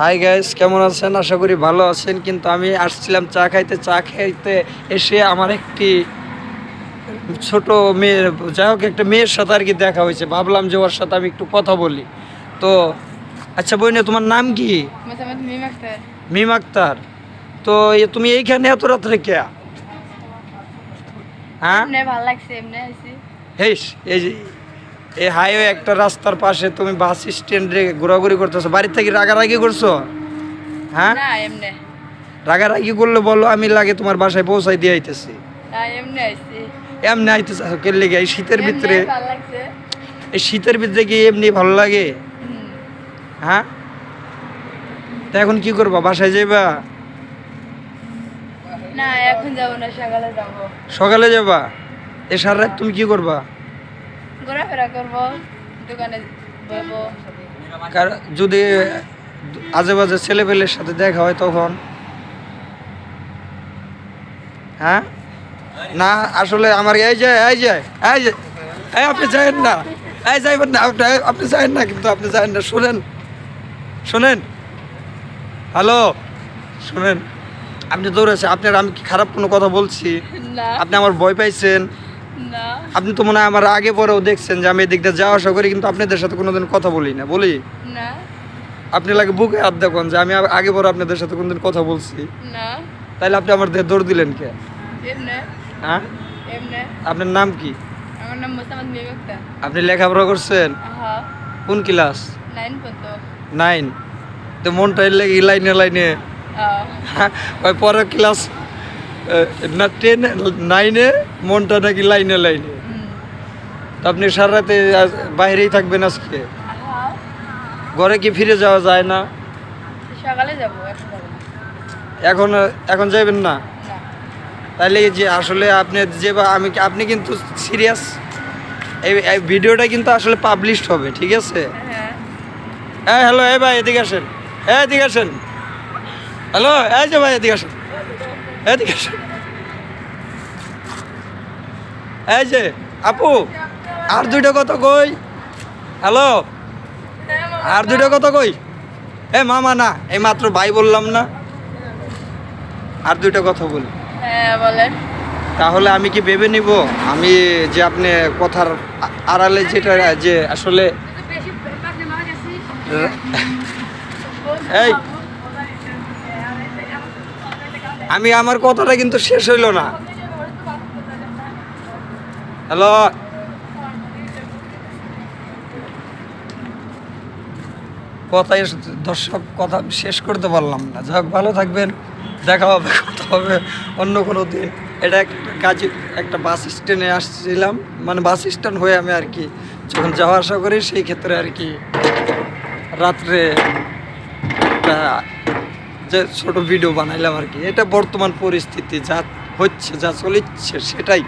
Hi guys কেমন আছেন? আশা করি ভালো আছেন কিন্তু আমি আসছিলাম চা খাইতে। চা খাইতে এসে আমার একটি ছোট মেয়ের যাই হোক একটা মেয়ের সাথে আর কি দেখা হয়েছে। ভাবলাম যে ওর সাথে আমি একটু কথা বলি। তো আচ্ছা বইনে তোমার নাম কি? মিম আক্তার। তো তুমি এইখানে এত রাত্রে কে? হ্যাঁ? এমনি ভালো লাগছে এমনি হেস এই যে এই হাইওয়ে একটা রাস্তার পাশে তুমি বাস স্ট্যান্ডে ঘোরাঘুরি করতেছো। বাড়ির থেকে রাগারাগি করছ? হ্যাঁ? না এমনি। রাগারাগি করলে বলো আমি লাগে তোমার বাসায় পৌঁছাই দিয়ে আইতেছি। না এমনি আইছি। এমনি আইতেছে কে লেগে? এই শীতের ভিতরে এই শীতের ভিতরে কি এমনি ভালো লাগে? হ্যাঁ? তা এখন কি করবা বাসায় যাইবা? না এখন যাব না সকালে যাব। সকালে যাবা? এ সারা রাত তুমি কি করবা? ঘোরাফেরা করব দোকানে যদি আজে বাজে ছেলেপেলের সাথে দেখা হয় তখন হ্যাঁ? না আসলে আমার এই যায় এই যায় এই যে এই আপনি যাবেন না এই যাইবেন না আপনি আপনি যাবেন না কিন্তু আপনি যাবেন না শোনেন শোনেন। হ্যালো শোনেন। আপনি দৌড়েছেন আপনার আমি কি খারাপ কোনো কথা বলছি? আপনি আমার ভয় পাইছেন? আপনি তো মনে হয় আমার আগে পরেও দেখছেন যে আমি এদিক দিয়ে যাওয়া আসা করি কিন্তু আপনাদের সাথে কোনোদিন কথা বলি না বলি? না। আপনি লাগে বুকে হাত দেখুন যে আমি আগে পরে আপনাদের সাথে কোনদিন কথা বলছি। না। তাইলে আপনি আমার দেহ দৌড় দিলেন কে? হ্যাঁ? আপনার নাম কি? আমার নাম আপনি লেখাপড়া করছেন? কোন ক্লাস? নাইন তো মনটা লাগে লাইনে লাইনে। ওই পরের ক্লাস না টেন নাইনে মনটা নাকি লাইনে লাইনে। আপনি সারা রাতে বাইরেই থাকবেন আজকে? ঘরে কি ফিরে যাওয়া যায় না? সকালে যাব এখন এখন যাবেন না? তাহলে যে আসলে আপনি যে আমি আপনি কিন্তু সিরিয়াস এই ভিডিওটা কিন্তু আসলে পাবলিশড হবে ঠিক আছে? হ্যাঁ। হ্যালো এ ভাই এদিকে আসেন। হ্যাঁ এদিকে আসেন। হ্যালো এই যে ভাই এদিকে আসেন। এদিকে এই যে আপু আর দুইটা কথা কই? হ্যালো? আর দুইটা কথা কই? এ মামা না এই মাত্র ভাই বললাম না। আর দুইটা কথা বলি। হ্যাঁ বলেন। তাহলে আমি কি ভেবে নিব? আমি যে আপনি কথার আড়ালে যেটা যে আসলে এই আমি আমার কথাটা কিন্তু শেষ হইল না। হ্যালো? কথাই দর্শক, কথা শেষ করতে পারলাম না। যাক, ভালো থাকবেন। দেখা হবে, কথা হবে অন্য কোনো দিন। এটা একটা কাজে, একটা বাস স্ট্যান্ডে আসছিলাম। মানে বাস স্ট্যান্ড হয়ে আমি আর কি যখন যাওয়া আসা করি, সেই ক্ষেত্রে আর কি রাত্রে যে ছোট ভিডিও বানাইলাম আর কি এটা বর্তমান পরিস্থিতি যা হচ্ছে যা চলিচ্ছে সেটাই।